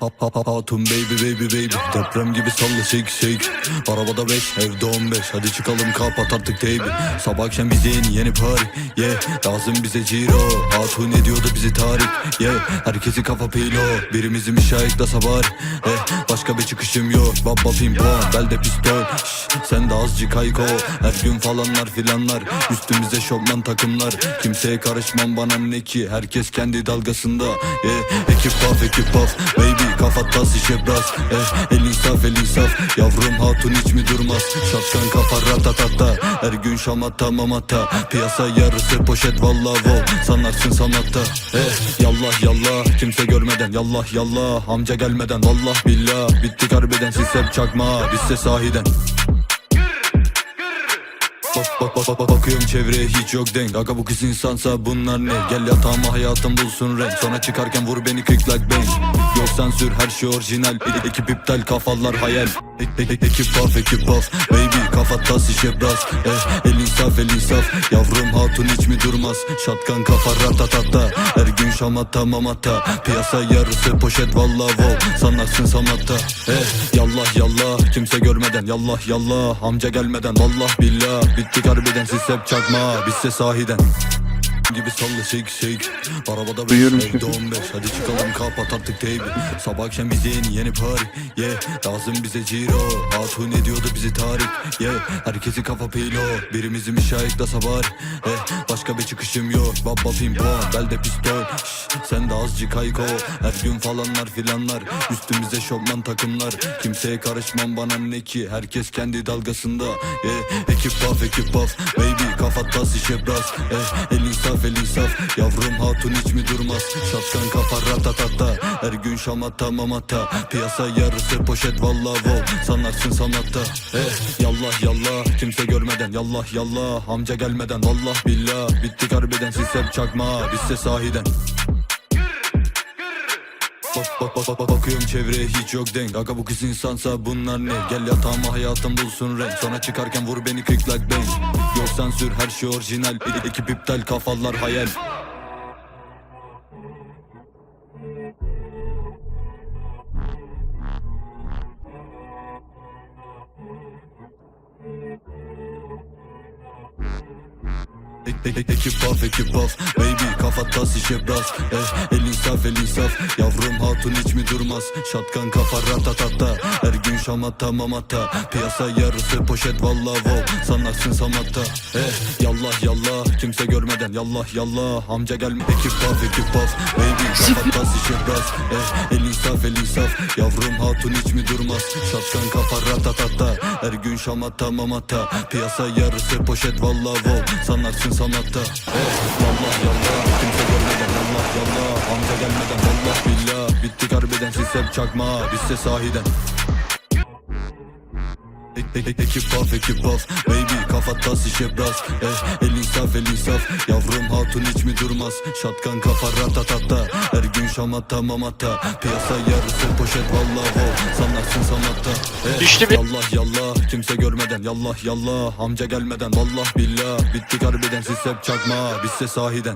Hap hap hap hatun baby baby baby. Deprem gibi salla shake shake. Arabada 5 evde 15 Hadi çıkalım kapat artık teybi Sabah akşam bize yeni yeni party Yeah. Lazım bize ciro. Hatun ediyordu bizi tarih Yeah. Herkesi kafa pilo Birimizi müşahit sabah Eh başka bir çıkışım yok. Baba pimpon belde pistol. Şş, Sen de azıcık hayko. Her gün falanlar filanlar. Üstümüze şopman takımlar. Kimseye karışmam bana ne ki? Herkes kendi dalgasında Yeah. Ekip paf ekip paf Baby kafa tas işe bras Eh el insaf el insaf Yavrum hatun hiç mi durmaz? Şapkan kafa ratatata Her gün şamata mamata Piyasa yarısı poşet valla wow. Sanarsın sanatta Eh yallah yallah. Kimse görmeden yallah yallah. Amca gelmeden vallah billah. Bittik harbiden siz hep çakma. Bizse sahiden Bak bak bak bak bak bakıyorum çevreye hiç yok denk. Aga bu kız insansa bunlar ne? Gel yatağıma hayatım bulsun renk. Sonra çıkarken vur beni quick like bang Yok sansür her şey orijinal. E- Ekip iptal kafalar hayal. E- e- e- Ekip paf ekip paf Baby kafa tas işe bras eh, El insaf el insaf Yavrum hatun hiç mi durmaz? Şatkan kafa ratatata Her gün şamata mamata Piyasa yarısı poşet valla wow. Sanarsın sanatta eh, Yallah yallah. Kimse görmeden Yallah yallah. Amca gelmeden Vallah billah bittik harbiden siz hep çakma Bizse sahiden gibi salla shake shake. Arabada 5 Duyuyorum evde. 15 Hadi çıkalım kapat artık teybi Sabah akşam bize yeni yeni party Yeah. Lazım bize ciro. Hatun ediyordu bizi tarih Yeah. Herkesi kafa pilo Birimizi müşahit da sabah Eh başka bir çıkışım yok. Baba pimpon belde pistol. Şş, Sen de azıcık hayko. Her gün falanlar filanlar. Üstümüze şopman takımlar. Kimseye karışmam bana ne ki? Herkes kendi dalgasında Yeah. Ekip paf ekip paf Baby kafa tas işe bras Eh el insaf el insaf. Yavrum hatun hiç mi durmaz? Şapkan kafa ratatata Her gün şamata mamata Piyasa yarısı poşet valla wow. Sanarsın sanatta. Eh yallah yallah. Kimse görmeden yallah yallah. Amca gelmeden vallah billah. Bittik harbiden siz hep çakma. Bizse sahiden Bak bak bak bak bak bakıyorum çevreye hiç yok denk. Aga bu kız insansa bunlar ne? Gel yatağıma hayatım bulsun renk. Sonra çıkarken vur beni quick like bang Yok sansür her şey orijinal. E- Ekip iptal kafalar hayal ekip paf ekip paf Baby kafa tas işe bras eh, El insaf el insaf Yavrum hatun hiç mi durmaz? Şatkan kafa ratatata Her gün şamata mamata Piyasa yarısı poşet valla wow. Sanarsın samatta eh, Yallah yallah. Kimse görmeden Yallah yallah. Amca gelme Ekip paf ekip paf Baby kafa tas işe bras eh, El insaf el insaf Yavrum hatun hiç mi durmaz? Şatkan kafa ratatata Her gün şamata mamata Piyasa yarısı poşet valla wow. Sanarsın sanatta. Eh, Yallah yallah. Kimse görmeden Yallah yallah. Amca gelmeden Vallah billah. Bittik harbiden siz hep çakma Bizse sahiden. Ek, ek, ek, ekip paf ekip paf Baby kafa tas işe bras eh, El insaf el insaf Yavrum hatun hiç mi durmaz? Şatkan kafa ratatata Her gün şamata mamata Piyasa yarısı poşet valla wow Sanarsın sanatta. Eh, Düştü bir- Yallah yallah. Kimse görmeden Yallah yallah. Amca gelmeden Vallah billah. Bittik harbiden siz hep çakma. Bizse sahiden